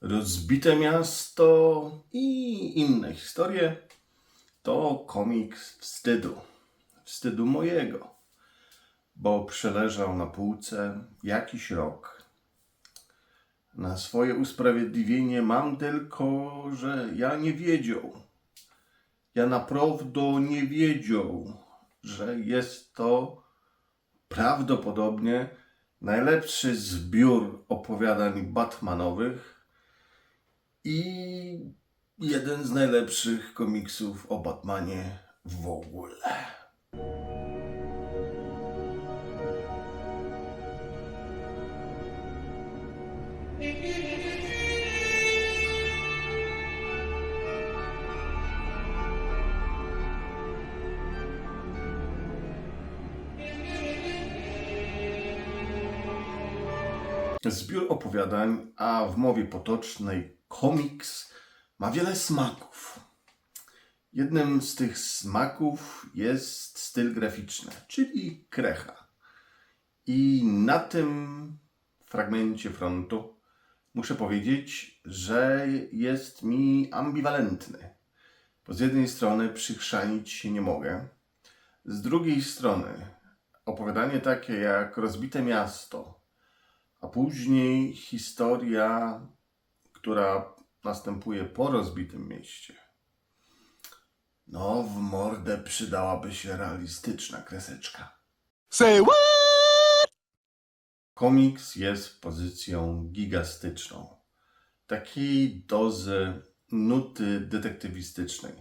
Rozbite miasto i inne historie to komiks wstydu. Wstydu mojego, bo przeleżał na półce jakiś rok. Na swoje usprawiedliwienie mam tylko, że ja nie wiedział. Ja naprawdę nie wiedział, że jest to prawdopodobnie najlepszy zbiór opowiadań Batmanowych i jeden z najlepszych komiksów o Batmanie w ogóle. Zbiór opowiadań, a w mowie potocznej komiks, ma wiele smaków. Jednym z tych smaków jest styl graficzny, czyli krecha. I na tym fragmencie frontu muszę powiedzieć, że jest mi ambiwalentny. Bo z jednej strony przychrzanić się nie mogę, z drugiej strony opowiadanie takie jak Rozbite Miasto, a później historia, która następuje po rozbitym mieście. No, w mordę przydałaby się realistyczna kreseczka. Say what? Komiks jest pozycją gigastyczną. Takiej dozy nuty detektywistycznej,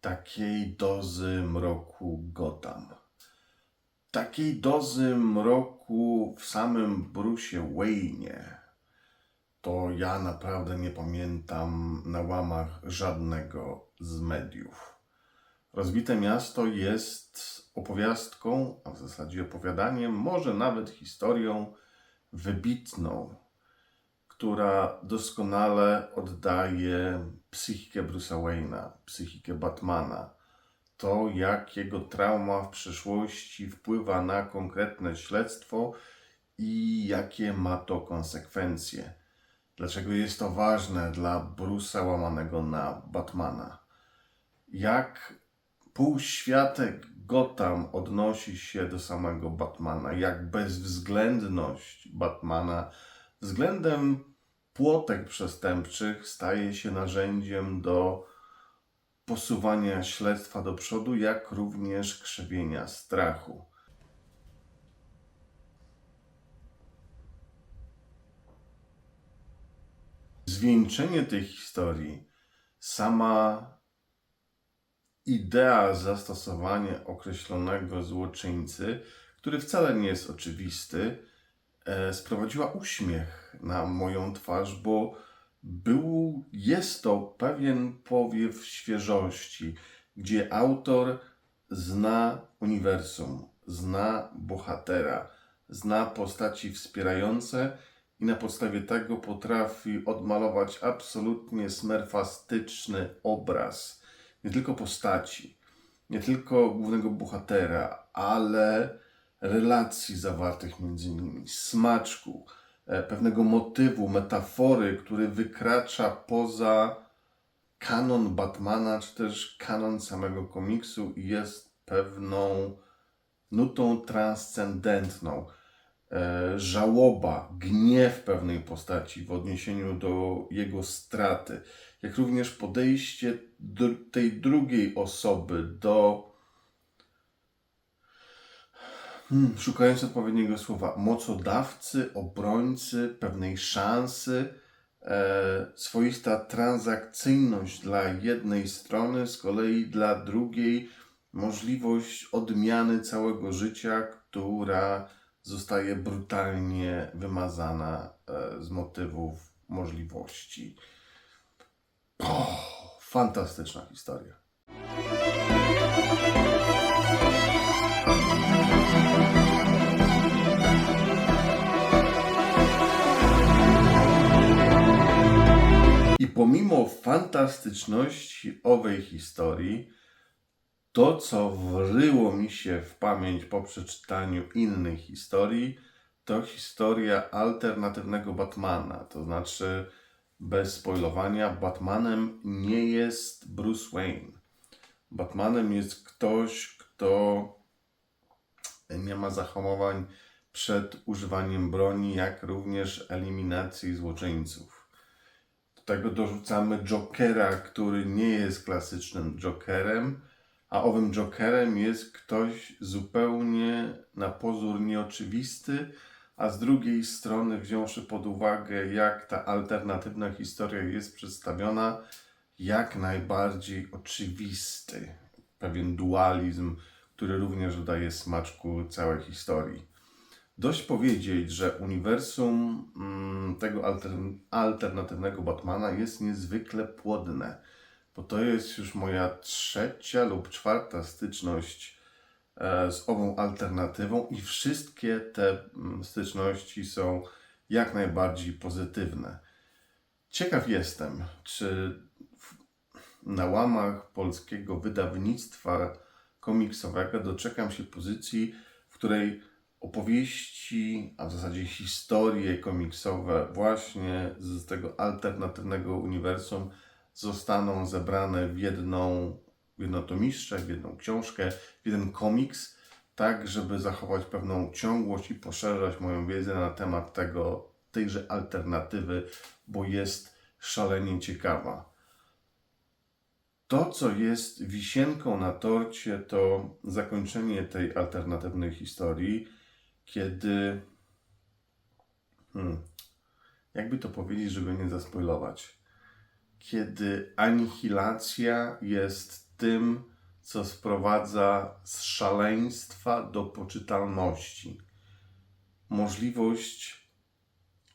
takiej dozy mroku Gotham, takiej dozy mroku w samym Bruce'ie Wayne'ie. To ja naprawdę nie pamiętam na łamach żadnego z mediów. Rozbite miasto jest opowiastką, a w zasadzie opowiadaniem, może nawet historią wybitną, która doskonale oddaje psychikę Bruce'a Wayne'a, psychikę Batmana. To, jak jego trauma w przeszłości wpływa na konkretne śledztwo i jakie ma to konsekwencje. Dlaczego jest to ważne dla Bruce'a łamanego na Batmana. Jak półświatek Gotham odnosi się do samego Batmana, jak bezwzględność Batmana względem płotek przestępczych staje się narzędziem do posuwania śledztwa do przodu, jak również krzewienia strachu. Zwieńczenie tej historii, sama idea zastosowania określonego złoczyńcy, który wcale nie jest oczywisty, e, sprowadziła uśmiech na moją twarz, bo był, jest to pewien powiew świeżości, gdzie autor zna uniwersum, zna bohatera, zna postaci wspierające i na podstawie tego potrafi odmalować absolutnie smerfastyczny obraz nie tylko postaci, nie tylko głównego bohatera, ale relacji zawartych między nimi, smaczku, pewnego motywu, metafory, który wykracza poza kanon Batmana, czy też kanon samego komiksu i jest pewną nutą transcendentną. E, żałoba, gniew pewnej postaci w odniesieniu do jego straty, jak również podejście do tej drugiej osoby do hmm, szukając odpowiedniego słowa, mocodawcy, obrońcy pewnej szansy, e, swoista transakcyjność dla jednej strony, z kolei dla drugiej możliwość odmiany całego życia, która zostaje brutalnie wymazana e, z motywów możliwości. Fantastyczna historia. I pomimo fantastyczności owej historii, to co wryło mi się w pamięć po przeczytaniu innych historii, to historia alternatywnego Batmana, to znaczy bez spoilowania, Batmanem nie jest Bruce Wayne. Batmanem jest ktoś, kto nie ma zahamowań przed używaniem broni, jak również eliminacji złoczyńców. Do tego dorzucamy Jokera, który nie jest klasycznym Jokerem, a owym Jokerem jest ktoś zupełnie na pozór nieoczywisty, a z drugiej strony, wziąwszy pod uwagę, jak ta alternatywna historia jest przedstawiona, jak najbardziej oczywisty. Pewien dualizm, który również dodaje smaczku całej historii. Dość powiedzieć, że uniwersum mm, tego alter, alternatywnego Batmana jest niezwykle płodne, bo to jest już moja trzecia lub czwarta styczność e, z ową alternatywą i wszystkie te mm, styczności są jak najbardziej pozytywne. Ciekaw jestem, czy na łamach polskiego wydawnictwa komiksowego doczekam się pozycji, w której opowieści, a w zasadzie historie komiksowe właśnie z tego alternatywnego uniwersum zostaną zebrane w jedną, w jedno tomiszcze, w jedną książkę, w jeden komiks, tak żeby zachować pewną ciągłość i poszerzać moją wiedzę na temat tego, tejże alternatywy, bo jest szalenie ciekawa. To, co jest wisienką na torcie, to zakończenie tej alternatywnej historii, kiedy. Hmm, jakby to powiedzieć, żeby nie zaspoilować. Kiedy anihilacja jest tym, co sprowadza z szaleństwa do poczytalności. Możliwość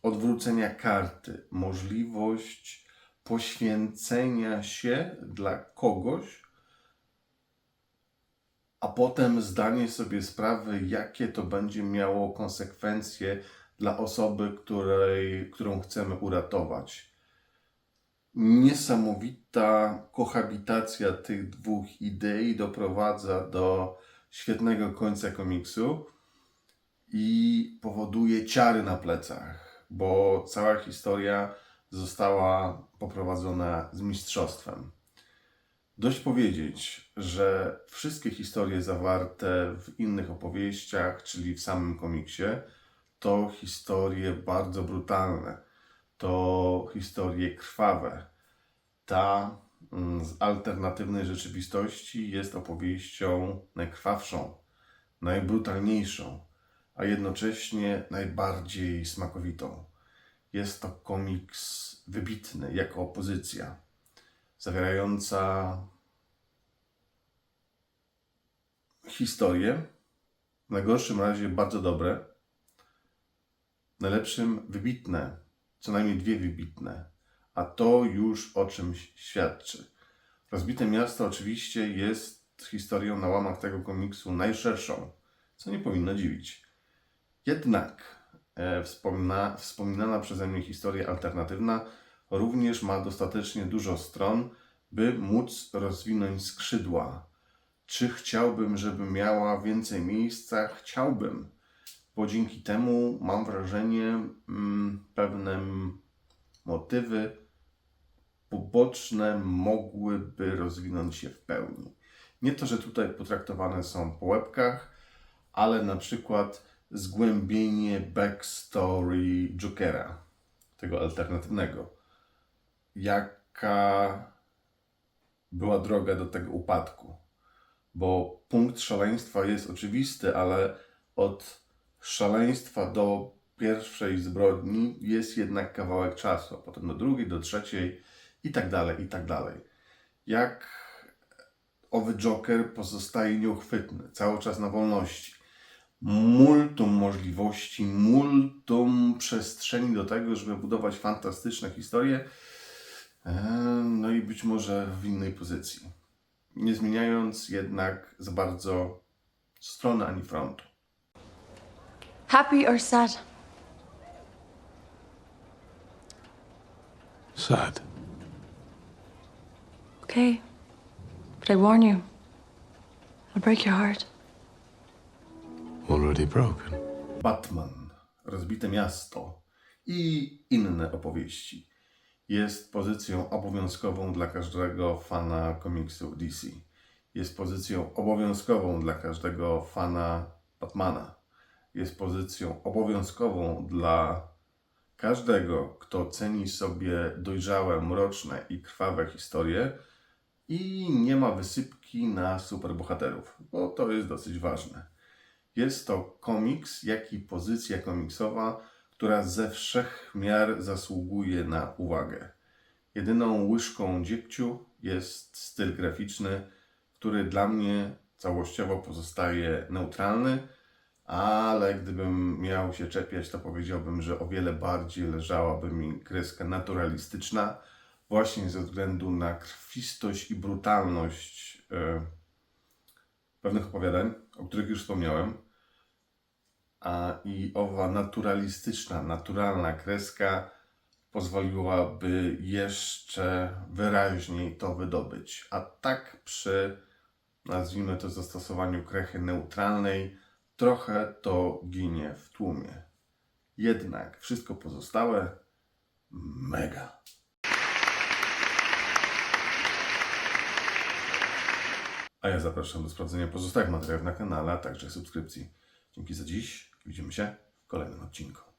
odwrócenia karty, możliwość poświęcenia się dla kogoś, a potem zdanie sobie sprawy, jakie to będzie miało konsekwencje dla osoby, której, którą chcemy uratować. Niesamowita kohabitacja tych dwóch idei doprowadza do świetnego końca komiksu i powoduje ciary na plecach, bo cała historia została poprowadzona z mistrzostwem. Dość powiedzieć, że wszystkie historie zawarte w innych opowieściach, czyli w samym komiksie, to historie bardzo brutalne, to historie krwawe. Ta mm, z alternatywnej rzeczywistości jest opowieścią najkrwawszą, najbrutalniejszą, a jednocześnie najbardziej smakowitą. Jest to komiks wybitny jako opozycja, zawierająca historie, w najgorszym razie bardzo dobre, w najlepszym wybitne, co najmniej dwie wybitne, a to już o czymś świadczy. Rozbite miasto oczywiście jest historią na łamach tego komiksu najszerszą, co nie powinno dziwić. Jednak e, wspomina, wspominana przeze mnie historia alternatywna również ma dostatecznie dużo stron, by móc rozwinąć skrzydła. Czy chciałbym, żeby miała więcej miejsca? Chciałbym, bo dzięki temu mam wrażenie, mm, pewne motywy poboczne mogłyby rozwinąć się w pełni. Nie to, że tutaj potraktowane są po łebkach, ale na przykład zgłębienie backstory Jokera, tego alternatywnego. Jaka była droga do tego upadku? Bo punkt szaleństwa jest oczywisty, ale od szaleństwa do pierwszej zbrodni jest jednak kawałek czasu, a potem do drugiej, do trzeciej i tak dalej, i tak dalej. Jak owy Joker pozostaje nieuchwytny, cały czas na wolności. Multum możliwości, multum przestrzeni do tego, żeby budować fantastyczne historie, no i być może w innej pozycji. Nie zmieniając jednak za bardzo strony ani frontu. Happy or sad? Sad. Okay. But I warn you, I'll break your heart. Already broken. Batman, Rozbite Miasto i inne opowieści. Jest pozycją obowiązkową dla każdego fana komiksów DC. Jest pozycją obowiązkową dla każdego fana Batmana. Jest pozycją obowiązkową dla każdego, kto ceni sobie dojrzałe, mroczne i krwawe historie i nie ma wysypki na superbohaterów, bo to jest dosyć ważne. Jest to komiks, jak i pozycja komiksowa, która ze wszech miar zasługuje na uwagę. Jedyną łyżką dziegciu jest styl graficzny, który dla mnie całościowo pozostaje neutralny, ale gdybym miał się czepiać, to powiedziałbym, że o wiele bardziej leżałaby mi kreska naturalistyczna, właśnie ze względu na krwistość i brutalność e, pewnych opowiadań, o których już wspomniałem. A i owa naturalistyczna, naturalna kreska pozwoliłaby jeszcze wyraźniej to wydobyć. A tak przy, nazwijmy to, zastosowaniu krechy neutralnej, trochę to ginie w tłumie. Jednak wszystko pozostałe mega. A ja zapraszam do sprawdzenia pozostałych materiałów na kanale, a także subskrypcji. Dzięki za dziś. Widzimy się w kolejnym odcinku.